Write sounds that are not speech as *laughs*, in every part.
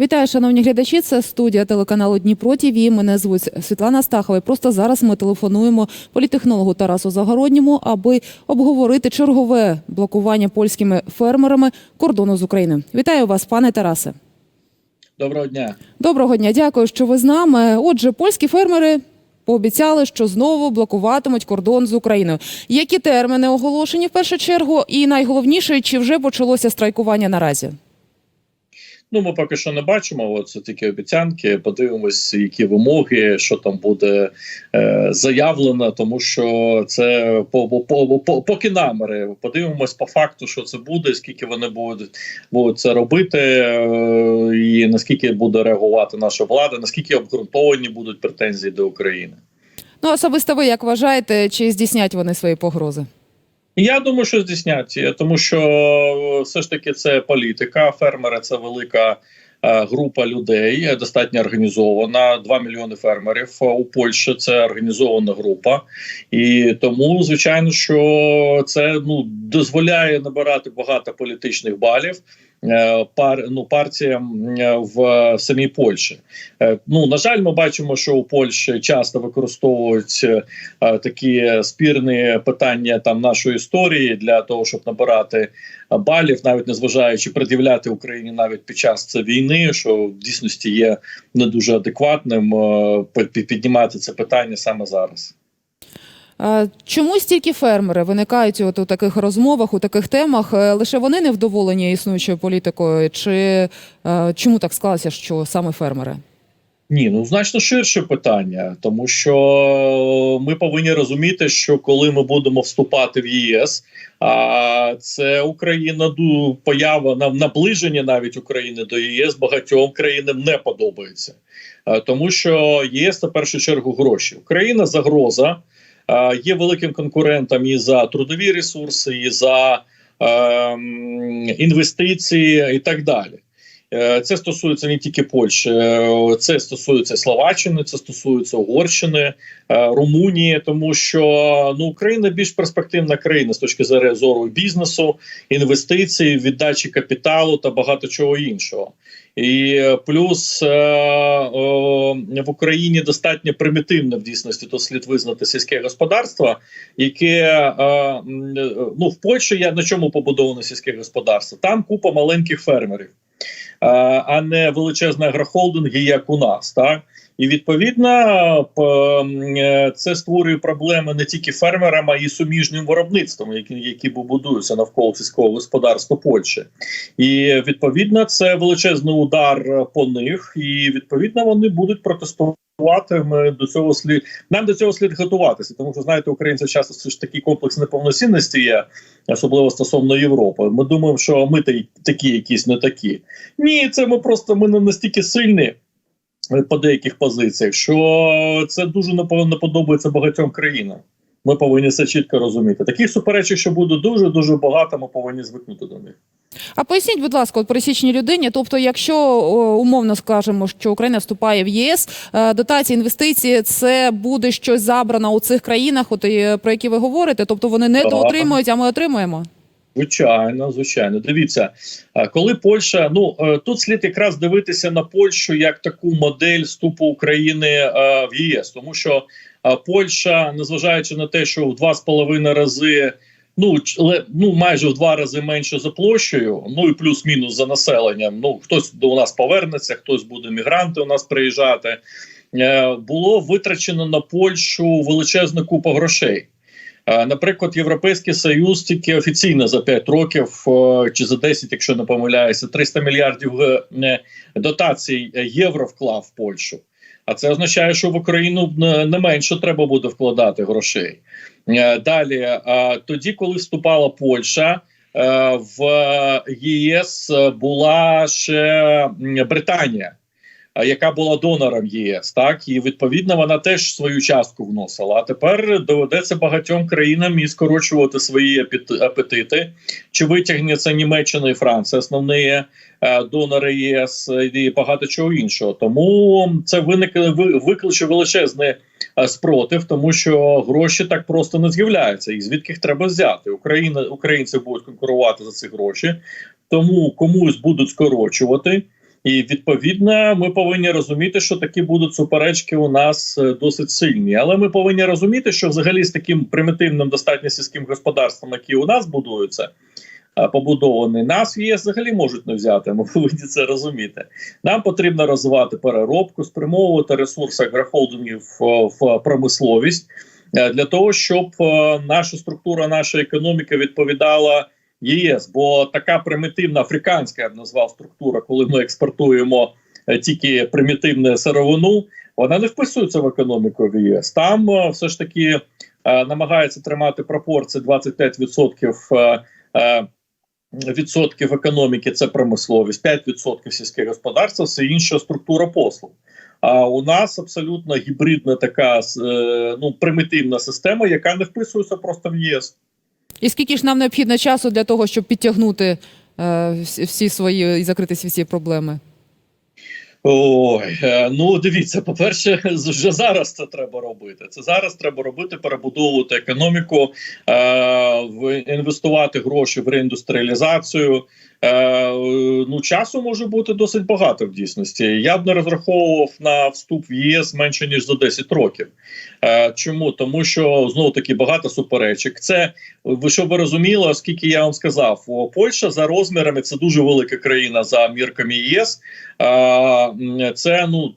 Вітаю, шановні глядачі. Це студія телеканалу Дніпро ТІВІ. Мене звуть Світлана Стахова. І Просто зараз ми телефонуємо політехнологу Тарасу Загородньому, аби обговорити чергове блокування польськими фермерами кордону з України. Вітаю вас, пане Тарасе. Доброго дня. Доброго дня, дякую, що ви з нами. Отже, польські фермери пообіцяли, що знову блокуватимуть кордон з Україною. Які терміни оголошені в першу чергу? І найголовніше, чи вже почалося страйкування наразі? Ну, ми поки що не бачимо. Це тільки обіцянки. Подивимось, які вимоги, що там буде е, заявлено, тому що це по, по, по, поки намери. Подивимось по факту, що це буде, скільки вони будуть, будуть це робити, е, і наскільки буде реагувати наша влада, наскільки обґрунтовані будуть претензії до України. Ну, особисто ви як вважаєте, чи здійснять вони свої погрози? Я думаю, що здійсняться, тому що е, все ж таки це політика. Фермери це велика е, група людей, е, достатньо організована. 2 мільйони фермерів у Польщі це організована група, і тому, звичайно, що це ну дозволяє набирати багато політичних балів. Е, Пар ну партіям е, в самій Польщі. Е, Ну на жаль, ми бачимо, що у Польщі часто використовують е, такі спірні питання там нашої історії для того, щоб набирати е, балів, навіть незважаючи пред'являти Україні навіть під час війни, що в дійсності є не дуже адекватним е, піднімати це питання саме зараз. А Чому стільки фермери виникають от у таких розмовах, у таких темах? Е, Лише вони не вдоволені існуючою політикою, чи е, чому так склалося, що саме фермери? Ні, ну значно ширше питання, тому що ми повинні розуміти, що коли ми будемо вступати в ЄС, а це Україна поява на наближення навіть України до ЄС багатьом країнам не подобається, тому що ЄС в першу чергу гроші. Україна загроза є великим конкурентом і за трудові ресурси, і за ем, інвестиції, і так далі. Е, Це стосується не тільки Польщі, е, це стосується Словаччини, це стосується Угорщини, е, Румунії, тому що ну Україна більш перспективна країна з точки зору бізнесу, інвестицій, віддачі капіталу та багато чого іншого. І е, плюс е, в Україні достатньо примітивне в дійсності то слід визнати сільське господарство, яке е, ну в Польщі я на чому побудоване сільське господарство? Там купа маленьких фермерів а не величезні агрохолдинги, як у нас. Так? І відповідно е, це створює проблеми не тільки фермерам, а й суміжним виробництвом, які, які будуються навколо сільського господарства Польщі. І відповідно це величезний удар по них, і відповідно вони будуть протестувати. Ми до цього слід нам до цього слід готуватися, тому що знаєте, українці часто це ж такий комплекс неповноцінності є, особливо стосовно Європи. Ми думаємо, що ми та- такі, якісь не такі. Ні, це ми просто ми не настільки сильні по деяких позиціях, що це дуже не пов- подобається багатьом країнам. Ми повинні це чітко розуміти. Таких суперечок, що буде дуже дуже багато, ми повинні звикнути до них. А поясніть, будь ласка, от пересічній людині. Тобто, якщо о, умовно скажемо, що Україна вступає в ЄС, е, дотації, інвестиції, це буде щось забрано у цих країнах, от і, про які ви говорите. Тобто вони не доотримують, а ми отримуємо. Звичайно, звичайно. Дивіться, е, коли Польща, ну е, тут слід якраз дивитися на Польщу як таку модель вступу України е, в ЄС, тому що Польща, незважаючи на те, що в два з половиною рази. Ну, ну майже в два рази менше за площею, ну і плюс-мінус за населенням. Ну хтось до нас повернеться, хтось буде мігранти у нас приїжджати. Було витрачено на Польщу величезну купу грошей. Е, Наприклад, Європейський Союз тільки офіційно за 5 років е, чи за 10, якщо не помиляюся, 300 мільярдів е, дотацій євро вклав в Польщу. А це означає, що в Україну не менше треба буде вкладати грошей. Далі, тоді, коли вступала Польща, в ЄС була ще Британія яка була донором ЄС, так і відповідно вона теж свою частку вносила. А тепер доведеться багатьом країнам і скорочувати свої апет- апетити. Чи витягне це Німеччина і Франція, основні е, донори ЄС і багато чого іншого. Тому це виникне ви- викличе величезний е, спротив, тому що гроші так просто не з'являються. І звідки їх треба взяти? Україна українці будуть конкурувати за ці гроші, тому комусь будуть скорочувати. І відповідно ми повинні розуміти, що такі будуть суперечки у нас е, досить сильні. Але ми повинні розуміти, що взагалі з таким примітивним достатньо сільським господарством, яке у нас будується, е, побудований, нас ЄС взагалі можуть не взяти. Ми повинні це розуміти. Нам потрібно розвивати переробку, спрямовувати ресурси агрохолдингів в, в промисловість е, для того, щоб е, наша структура, наша економіка відповідала. ЄС, бо така примітивна африканська я б назвав структура, коли ми експортуємо е, тільки примітивну сировину, вона не вписується в економіку в ЄС. Там е, все ж таки е, намагається тримати пропорції 25% е, е, відсотків економіки це промисловість, 5% сільське господарство, все інша структура послуг. А у нас абсолютно гібридна така ну примітивна система, яка не вписується просто в ЄС. І скільки ж нам необхідно часу для того, щоб підтягнути е, всі свої і закрити всі проблеми? Ой, е, ну дивіться, по-перше, вже зараз це треба робити. Це зараз треба робити, перебудовувати економіку, е, інвестувати гроші в реіндустріалізацію. Е, ну, часу може бути досить багато в дійсності. Я б не розраховував на вступ в ЄС менше ніж за 10 років. Е, чому? Тому що знову таки багато суперечок. Це ви щоб ви розуміли, оскільки я вам сказав, Польща за розмірами це дуже велика країна за мірками ЄС. Е, це ну.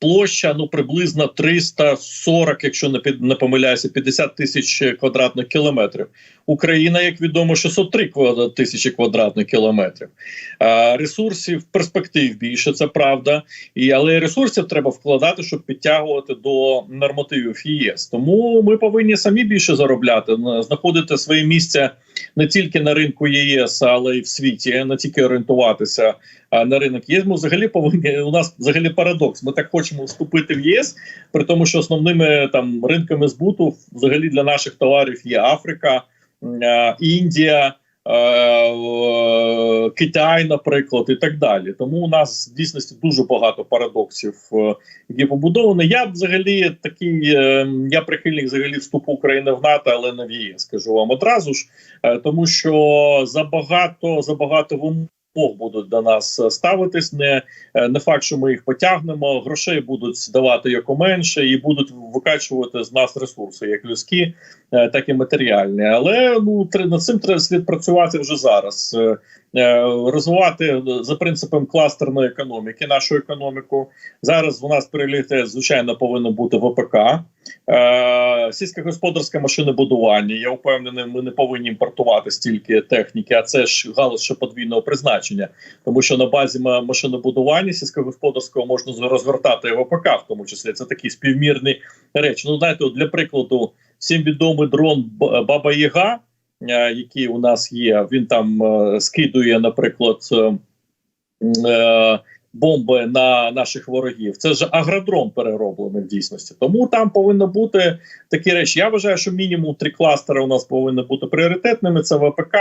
Площа ну приблизно 340, якщо не під не помиляюся, 50 тисяч квадратних кілометрів. Україна, як відомо, 603 квад- тисячі квадратних кілометрів. Е, ресурсів перспектив більше, це правда. І але ресурсів треба вкладати, щоб підтягувати до нормативів ЄС. Тому ми повинні самі більше заробляти, знаходити своє місце не тільки на ринку ЄС, але й в світі, не тільки орієнтуватися на ринок ЄС. Ми взагалі повинні у нас взагалі парадокс. Ми так хочемо вступити в єС, при тому, що основними там ринками збуту взагалі для наших товарів є Африка, Індія. Е, е, Китай, наприклад, і так далі. Тому у нас в дійсності дуже багато парадоксів, е, які побудовані. Я взагалі такий, е, я прихильник взагалі вступу України в НАТО, але не в ЄС, скажу вам одразу ж, Е, тому що забагато забагато вимог будуть до нас е, ставитись. Не, е, не факт, що ми їх потягнемо. Грошей будуть давати якоменше і будуть викачувати з нас ресурси, як людські, е, так і матеріальні. Але ну над цим треба слід працювати вже зараз. Розвивати за принципом кластерної економіки нашу економіку. Зараз у нас пріоритет, звичайно, повинно бути ВПК. Е, сільськогосподарське машинобудування. Я впевнений, ми не повинні імпортувати стільки техніки, а це ж галузь ще подвійного призначення, тому що на базі машинобудування сільськогосподарського можна розгортати ВПК, в тому числі це такі співмірні речі. Ну знаєте, для прикладу, всім відомий дрон Баба Яга, е, який у нас є. Він там е, скидує, наприклад. е, бомби на наших ворогів. Це ж агродрон перероблений в дійсності. Тому там повинно бути такі речі. Я вважаю, що мінімум три кластери у нас повинні бути пріоритетними: це ВПК,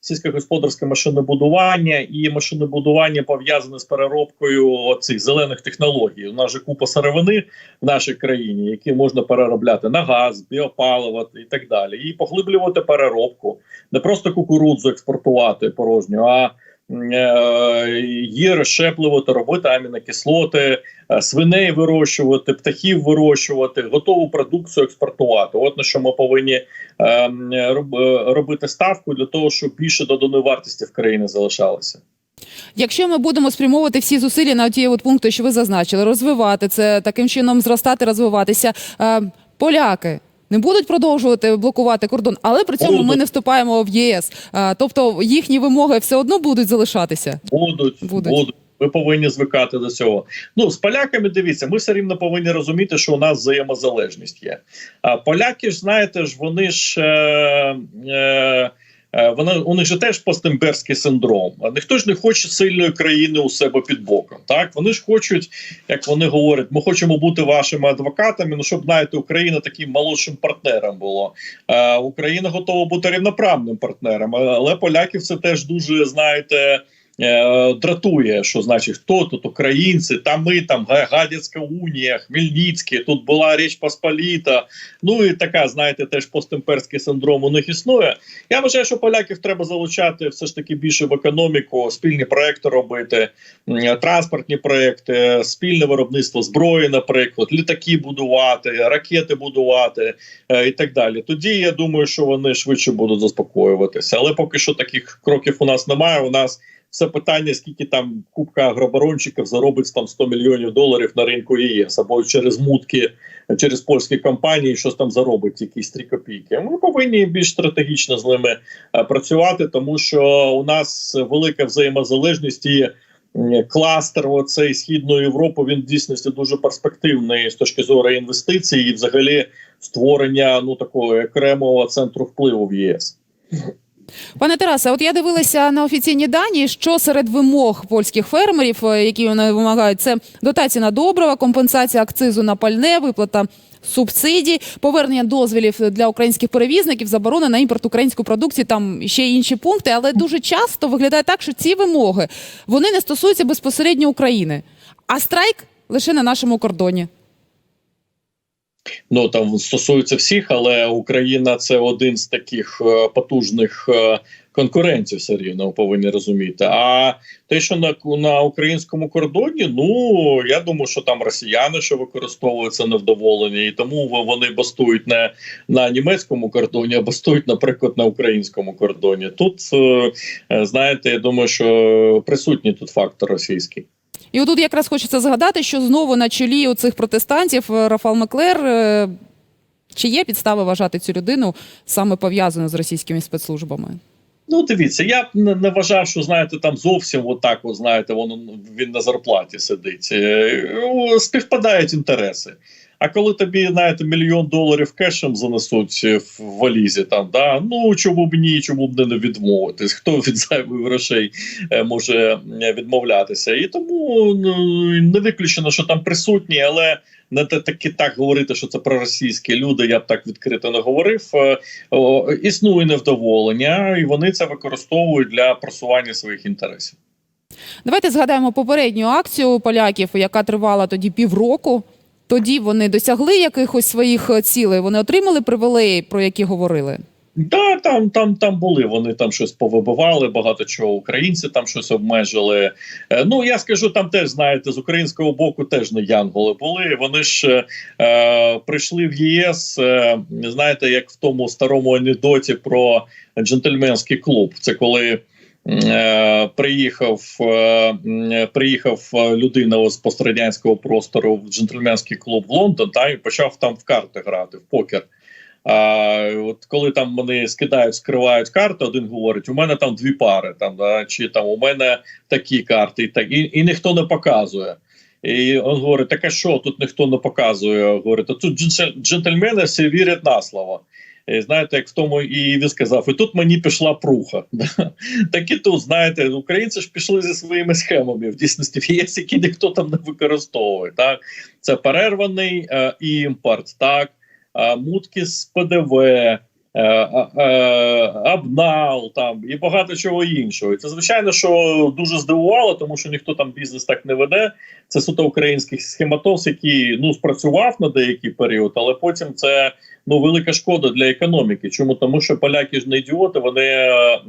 сільськогосподарське машинобудування і машинобудування пов'язане з переробкою цих зелених технологій. У нас же купа сировини в нашій країні, які можна переробляти на газ, біопаливо і так далі, і поглиблювати переробку, не просто кукурудзу експортувати порожню, а е, її розщеплювати, робити амінокислоти, е, свиней вирощувати, птахів вирощувати, готову продукцію експортувати. От на що ми повинні е, робити ставку для того, щоб більше доданої вартості в країні залишалося. Якщо ми будемо спрямовувати всі зусилля на ті от пункти, що ви зазначили, розвивати це таким чином зростати, розвиватися, поляки. Не будуть продовжувати блокувати кордон, але при цьому ми не вступаємо в ЄС. А, Тобто їхні вимоги все одно будуть залишатися. Будуть, Будуть. будуть. Ми повинні звикати до цього. Ну з поляками дивіться, ми все рівно повинні розуміти, що у нас взаємозалежність є. А поляки ж знаєте ж, вони ж е, е, е, вони у них же теж постемберський синдром. Ніхто ж не хоче сильної країни у себе під боком. Так вони ж хочуть, як вони говорять, ми хочемо бути вашими адвокатами. Ну щоб знаєте, Україна таким молодшим партнером було. Е, Україна готова бути рівноправним партнером, але поляків це теж дуже знаєте. Е, дратує, що значить, хто тут українці, та ми там Гадяцька унія, Хмельницький, тут була Річ Посполіта. Ну і така, знаєте, теж постімперський синдром у них існує. Я вважаю, що поляків треба залучати все ж таки більше в економіку, спільні проекти робити, транспортні проекти, спільне виробництво зброї, наприклад, літаки будувати, ракети будувати е, і так далі. Тоді я думаю, що вони швидше будуть заспокоюватися. Але поки що таких кроків у нас немає. У нас все питання, скільки там кубка агробарончиків заробить там 100 мільйонів доларів на ринку ЄС або через мутки, через польські компанії, щось там заробить якісь 3 копійки. Ми повинні більш стратегічно з ними е, працювати, тому що у нас велика взаємозалежність і кластер оцей східної Європи він в дійсності дуже перспективний з точки зору інвестицій і взагалі створення ну такого окремого центру впливу в ЄС. Пане Тарасе, от я дивилася на офіційні дані, що серед вимог польських фермерів, е, які вони вимагають, це дотація на добрива, компенсація акцизу на пальне, виплата субсидій, повернення дозволів для українських перевізників, заборона на імпорт української продукції, там ще інші пункти. Але дуже часто виглядає так, що ці вимоги вони не стосуються безпосередньо України, а страйк лише на нашому кордоні. Ну там стосується всіх, але Україна це один з таких е, потужних е, конкурентів. все рівно повинні розуміти. А те, що на, на українському кордоні, ну я думаю, що там росіяни що використовуються невдоволені, і тому вони бастують не на німецькому кордоні, а бастують, наприклад, на українському кордоні. Тут е, знаєте, я думаю, що присутній тут фактор російський. І отут якраз хочеться згадати, що знову на чолі у цих протестантів е, Рафал Маклер. е, Чи є підстави вважати цю людину саме пов'язану з російськими спецслужбами? Ну, дивіться, я б не, вважав, що знаєте, там зовсім отак, от, знаєте, воно він на зарплаті сидить. Е, Співпадають інтереси. А коли тобі знаєте, мільйон доларів кешем занесуть в валізі, там да ну чому б ні, чому б не відмовитись? Хто *laughs* від зайвих грошей е, може е, відмовлятися? І тому ну, не виключено, що там присутні, але не таки так говорити, що це проросійські люди. Я б так відкрито не говорив. Е, існує невдоволення, і вони це використовують для просування своїх інтересів. Давайте згадаємо попередню акцію поляків, яка тривала тоді півроку. Тоді вони досягли якихось своїх е, цілей. Вони отримали привілеї, про які говорили. Да, там, там, там були. Вони там щось повибивали, багато чого українці там щось обмежили. Е, ну я скажу, там теж знаєте, з українського боку теж не янголи були. Вони ж е, прийшли в ЄС. Е, знаєте, як в тому старому анекдоті про джентльменський клуб. Це коли. Е, приїхав, е, приїхав е, людина з пострадянського простору в джентльменський клуб в Лондон та і почав там в карти грати в покер. А, от коли там вони скидають, скривають карти, один говорить: у мене там дві пари, там да, чи там у мене такі карти, і так і, і ніхто не показує. І він говорить: так а що тут ніхто не показує? Говорить, а тут джентльмени всі вірять на слово. І, знаєте, як в тому і він сказав, і тут мені пішла пруха. *laughs* Так і тут, знаєте, українці ж пішли зі своїми схемами в дійсності в ЄС, які ніхто там не використовує. Так? Це перерваний е, імпорт, так, е, мутки з ПДВ, е, е, е, там і багато чого іншого. І Це звичайно, що дуже здивувало, тому що ніхто там бізнес так не веде. Це суто український схематоз, який ну спрацював на деякий період, але потім це ну велика шкода для економіки. Чому тому, що поляки ж не ідіоти, вони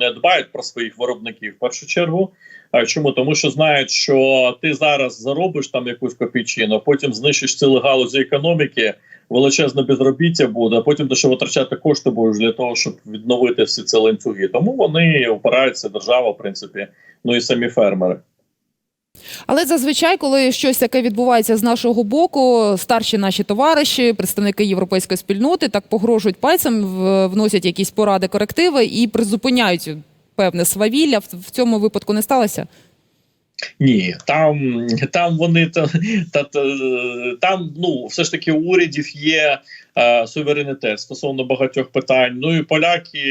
не дбають про своїх виробників в першу чергу. А чому тому, що знають, що ти зараз заробиш там якусь копійчину, потім знищиш цілу галузі економіки, величезне безробіття буде, а потім дешево витрачати кошти будеш для того, щоб відновити всі ці ланцюги. Тому вони опираються держава, в принципі, ну і самі фермери. Але зазвичай, коли щось таке відбувається з нашого боку, старші наші товариші, представники європейської спільноти, так погрожують пальцем, вносять якісь поради, корективи і призупиняють певне свавілля. В цьому випадку не сталося. Ні, там, там вони та, та, та, там ну все ж таки у урядів є е, суверенітет стосовно багатьох питань. Ну і поляки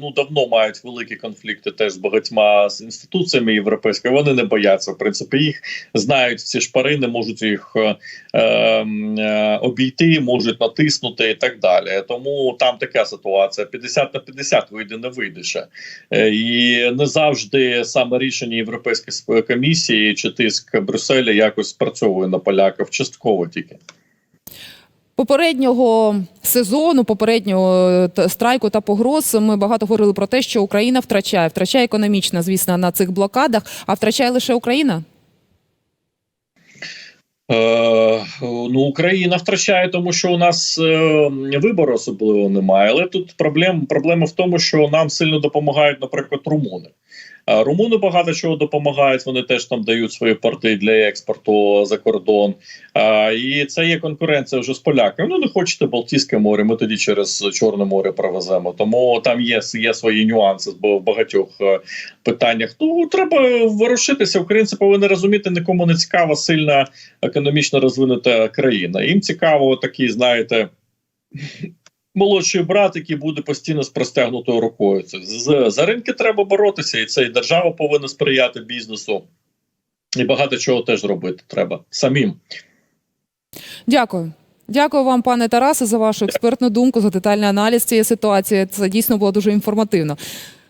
ну давно мають великі конфлікти теж з багатьма з інституціями європейськими. Вони не бояться. В принципі, їх знають ці шпарини, можуть їх е, е, обійти, можуть натиснути і так далі. Тому там така ситуація: 50 на 50 вийде, не вийде ще. Е, І не завжди саме рішення Європейської сп- комісії чи тиск Брюсселя якось спрацьовує на поляків частково тільки. Попереднього сезону, попереднього е, страйку та погроз ми багато говорили про те, що Україна втрачає, втрачає економічно, звісно, на цих блокадах, а втрачає лише Україна. Е, ну, Україна втрачає, тому що у нас е, вибору особливо немає. Але тут проблем, проблема в тому, що нам сильно допомагають, наприклад, румуни. Румуни багато чого допомагають. Вони теж там дають свої порти для експорту за кордон. І це є конкуренція вже з поляками. Ну не хочете Балтійське море. Ми тоді через Чорне море провеземо. Тому там є, є свої нюанси в багатьох е, питаннях. Ну треба ворушитися. Українці повинні розуміти, нікому не цікава сильна економічно розвинута країна. Їм цікаво такий, знаєте. Молодший брат, який буде постійно з простягнутою рукою. Це з за ринки треба боротися, і це і держава повинна сприяти бізнесу, і багато чого теж робити треба самим. Дякую. Дякую вам, пане Тарасе, за вашу експертну думку, за детальний аналіз цієї ситуації. Це дійсно було дуже інформативно.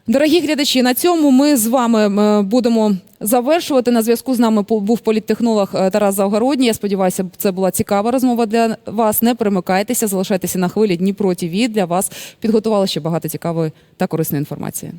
Дорогі глядачі, на цьому ми з вами е, будемо завершувати. На зв'язку з нами був політтехнолог е, Тарас Завгородній. Я сподіваюся, це була цікава розмова для вас. Не перемикайтеся, залишайтеся на хвилі Дніпро ТІВІ. Для вас підготували ще багато цікавої та корисної інформації.